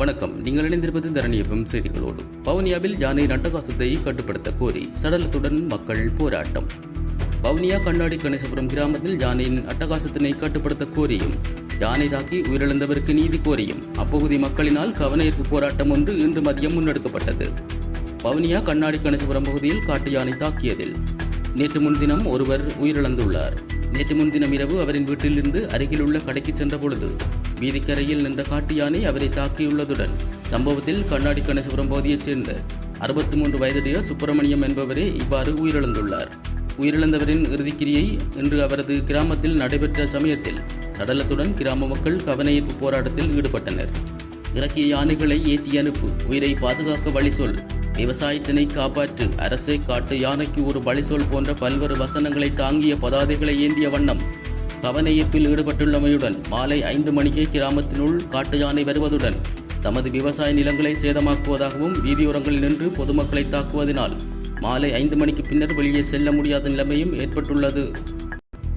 வணக்கம். நீங்கள் இணைந்திருப்பது தரணியகம் செய்திகளோடு. வவுனியாவில் யானை நட்டகாசத்தை கட்டுப்படுத்த கோரி சடலத்துடன் மக்கள் போராட்டம். வவுனியா கண்ணாடி கணேசபுரம் கிராமத்தில் யானையின் அட்டகாசத்தினை கட்டுப்படுத்த கோரியும் யானை தாக்கி உயிரிழந்தவருக்கு நீதி கோரியும் அப்பகுதி மக்களினால் கவனஈர்ப்பு போராட்டம் ஒன்று இன்று மதியம் முன்னெடுக்கப்பட்டது. வவுனியா கண்ணாடி கணேசபுரம் பகுதியில் காட்டு யானை தாக்கியதில். நேற்று முன்தினம் ஒருவர் உயிரிழந்துள்ளார். நேற்று முன்தினம் இரவு அவரின் வீட்டிலிருந்து அருகில் உள்ள கடைக்கு சென்ற பொழுது வீதிக்கரையில் நின்ற காட்டு யானை அவரை தாக்கியுள்ளதுடன் சம்பவத்தில் கண்ணாடி கணேசபுரம் பகுதியைச் சேர்ந்த அறுபத்தி மூன்று வயதுடைய சுப்பிரமணியம் என்பவரே இவ்வாறு உயிரிழந்துள்ளார். உயிரிழந்தவரின் இறுதிக்கிரியை இன்று அவரது கிராமத்தில் நடைபெற்ற சமயத்தில் சடலத்துடன் கிராம மக்கள் கவனஈர்ப்பு போராட்டத்தில் ஈடுபட்டனர். இறக்கிய யானைகளை ஏற்றி அனுப்பு உயிரை பாதுகாக்க வழி சொல் விவசாயத்தினை காப்பாற்று. அரசே காட்டு யானைக்கு ஒரு வழிசொல் போன்ற பல்வேறு வசனங்களை தாங்கிய பதாதைகளை ஏந்திய வண்ணம். கவனஈர்ப்பில் ஈடுபட்டுள்ளமையுடன் மாலை ஐந்து மணிக்கே கிராமத்தினுள் காட்டு யானை வருவதுடன் தமது விவசாய நிலங்களை சேதமாக்குவதாகவும் வீதியோரங்களில் நின்று பொதுமக்களை தாக்குவதனால் மாலை ஐந்து மணிக்கு பின்னர் வெளியே செல்ல முடியாத நிலைமையும் ஏற்பட்டுள்ளது.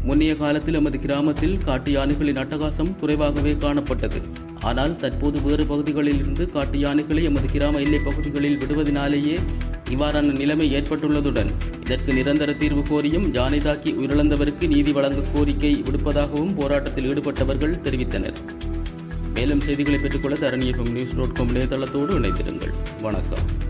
முன்னைய காலத்தில் எமது கிராமத்தில் காட்டு யானைகளின் அட்டகாசம் குறைவாகவே காணப்பட்டது. ஆனால் தற்போது வேறு பகுதிகளில் இருந்து காட்டு யானைகளை எமது கிராம எல்லை பகுதிகளில் விடுவதனாலேயே இவ்வாறான நிலைமை ஏற்பட்டுள்ளதுடன் இதற்கு நிரந்தர தீர்வு கோரியும் யானை தாக்கி உயிரிழந்தவருக்கு நீதி வழங்க கோரிக்கை விடுப்பதாகவும் போராட்டத்தில் ஈடுபட்டவர்கள் தெரிவித்தனர். மேலும் செய்திகளை பெற்றுக்கொள்ள தரணியகம் நியூஸ் டாட் காம் இணையதளத்தோடு இணைத்திருங்கள் வணக்கம்.